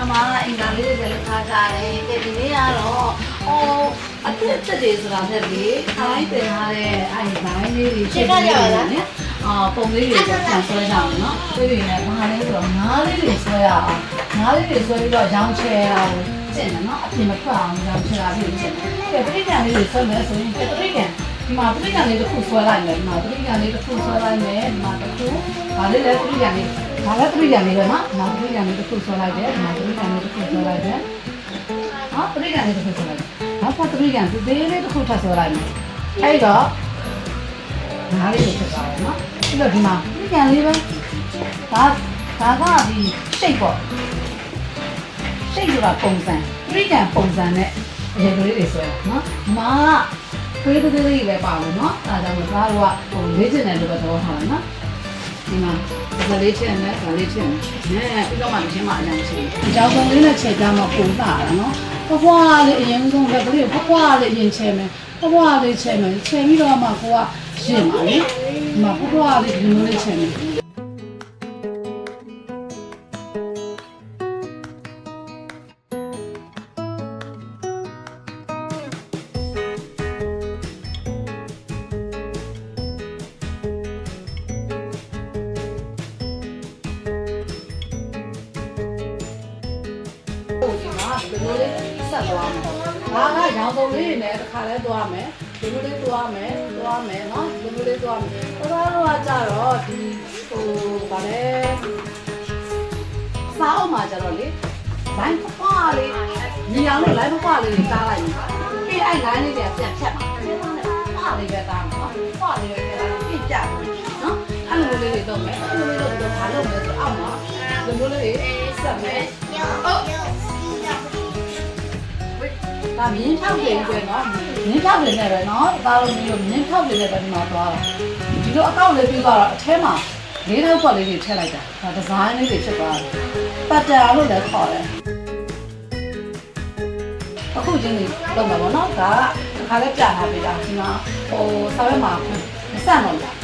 အမားကအင်္ဂါလေးတွေပဲလုပ်ထားကြတယ်။ဒီနေ့ကတော့အော်အသက်သက်တွေဆိုတာနဲ့လေခိုင်းတင်ထားတဲ့အဲ့ဒီဘိုင်းလေးတွေရှိနေတယ်။အော်ပုံလေးတွေပြန်ဆွဲကြအောင်နော်။ဆွဲပြီးရင်ဘာလဲဆိုတော့ငါးလေးတွေဆွဲရအောင်။ငါးလေးတွေဆွဲပြီးတော့ရောင်းချဲရအောင်။ကျင့်တယ်နော်။အပြင်မထွက်အောင်ရောင်းချဲတာဖြစ်ကျင့်တယ်။ပြိတ္တန်လေးတွေဆွဲမယ်ဆိုရင်ပြိတ္တန် ဒီမှာပရိက္ခဏလေးတစ်ခုဆွဲလိုက်မယ်ဒီမှာပရိက္ခဏလေးတစ်ခုဆွဲလိုက်မယ်ဒီမှာတစ်ခုဒါလေးလည်းပရိက္ခဏလေးဒါလည်းပရိက္ခဏလေးပဲနော်ဒီမှာပရိက္ခဏလေးတစ်ခုဆွဲလိုက်တယ်ဒီမှာပရိက္ခဏလေးတစ်ခုဆွဲလိုက်တယ်ဟာပရိက္ခဏလေးတစ်ခုဆွဲလိုက်တယ်နောက်ပတ်ပရိက္ခဏဒီသေးလေးတစ်ခုထပ်ဆွဲလိုက်မယ်အဲ့တော့နားလေးကိုဖြစ်သွားတယ်နော်ပြီးတော့ဒီမှာပရိက္ခဏလေးပဲဒါဒါကဒီရှိတ်ပေါ့ရှိတ်ဆိုတာပုံစံပရိက္ခဏပုံစံနဲ့အရင်ကလေးတွေဆွဲတာနော်ဒီမှာက လေးသေးလေးလည်းပါလို့နော်အဲဒါကြောင့်မို့ဒါတို့ကဟိုလေ့ကျင့်တယ်လို့ပဲသဘောထားတယ်နော်ဒီမှာဒါလေးချက်နဲ့ဒါလေးချက်နဲ့အဲပြီးတော့မှချင်းမှအရင်ချင်းအကြောင်းဆုံးလေးနဲ့ချက်ကြမှာပုံတာရနော်ဘွားလေးအရင်ဆုံးပဲကလေးဘွားလေးအရင်ချက်မယ်ဘွားလေးချက်မယ်ချက်ပြီးတော့မှကိုကရှင်းပါလေဒီမှာဘွားလေးဒီလိုလေးချက်မယ် ဒီမှာဒီလိုလေးဆက်သွားမယ်။ဒါကရောင်စုံလေးတွေနဲ့တစ်ခါလဲသွားမယ်။ဒီလိုလေးသွားမယ်၊သွားမယ်နော်။ဒီလိုလေးသွားမယ်။ဘုရားတို့ကကြတော့ဒီဟိုဗာလဲစားအောင်မှာကြတော့လေလိုင်းပွားလေးညီအောင်လို့လိုင်းပွားလေးတွေတားလိုက်မယ်။ပြီးအဲ့လိုင်းလေးတွေပြန်ဖြတ်မှာ။ပွားလေးပဲတားမှာနော်။ပွားလေးပဲတားပြီးကြမယ်နော်။အဲ့လိုလေးတွေတော့မယ်။အဲ့လိုလေးတော့ဘာလုပ်မလဲဆိုအောက်မှာဒီလိုလေးဆက်မယ်။ ဒါမြင်းထောက်တယ်ပဲနော်မြင်းထောက်တယ်နဲ့ပဲနော်ဒါလိုမျိုးမြင်းထောက်တယ်နဲ့ပဲဒီမှာသွားတာဒီလိုအကောင့်လေးပြီးသွားတော့အထဲမှာလေးထောက်ခွက်လေးတွေထည့်လိုက်တာဒါဒီဇိုင်းလေးတွေဖြစ်သွားတယ်ပတ်တာလို့လည်းခေါ်တယ်အခုချင်းနေလောက်မှာပေါ့နော်ဒါကတစ်ခါလဲပြထားပေးတာဒီမှာဟိုဆောက်ရမှာမဆန့်တော့ဘူး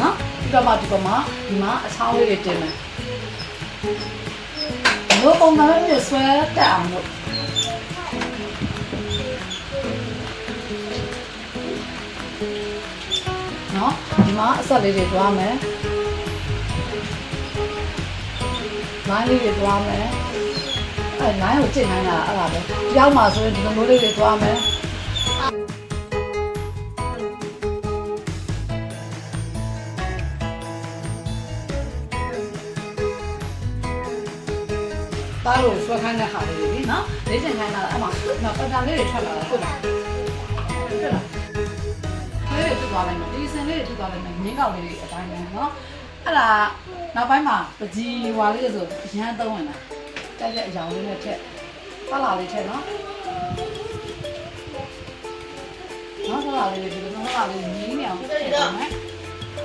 နော်ဒီကမှာဒီကမှာဒီမှာအချောင်းလေးတွေတင်မယ်ဘယ်လိုပုံစံမျိုးဆွဲတက်အောင်လို့ နော်ဒီမှာအဆက်လေးတွေတွားမယ်လိုင်းလေးတွေတွားမယ်အဲလိုင်းကိုကျင့်နိုင်တာအဲ့ဒါပဲရောက်မှာဆိုရင်ဒီလိုမျိုးလေးတွေတွားမယ်ပါလို့ဆွဲခိုင်းတဲ့ဟာလေးတွေနော်လေ့ကျင့်ခိုင်းတာအမှနော်ပတန်လေးတွေထွက်လာတာဟုတ်လားဟုတ်လားလေးတွေထွက်သွားလိုက်မယ်ဒီစင် လေးတွေထူသွားလိမ့်မယ်မြင်းကောင်လေးတွေအတိုင်းပဲနော်အဲ့ဒါနောက်ပိုင်းမှာပကြီးဝါလေးတွေဆိုအရန်သုံးဝင်လာတက်တဲ့အရောင်လေးနဲ့ချက်ပလာလေးချက်နော်နော်ဆိုလာလေးတွေဒီလိုနော်လာလေးမြင်းနေအောင်ချက်ပါမယ်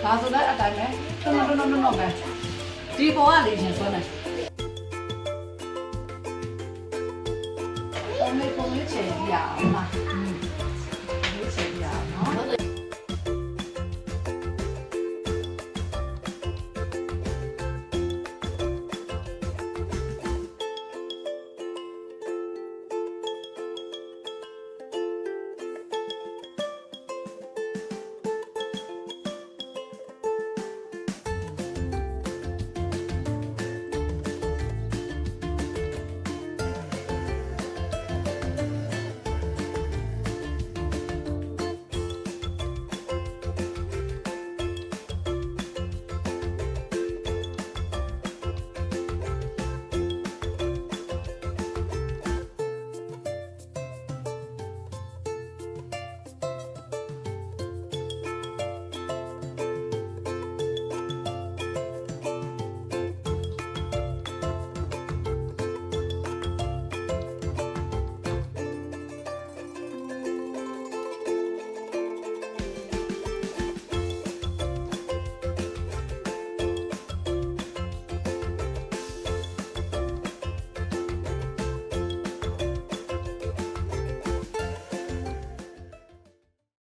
ဒါဆိုလည်းအတိုင်းပဲတွန်းတွန်းတွန်းတွန်းပဲဒီပေါ်ကလေးရင်ဆွဲမယ်我们公园前呀嘛。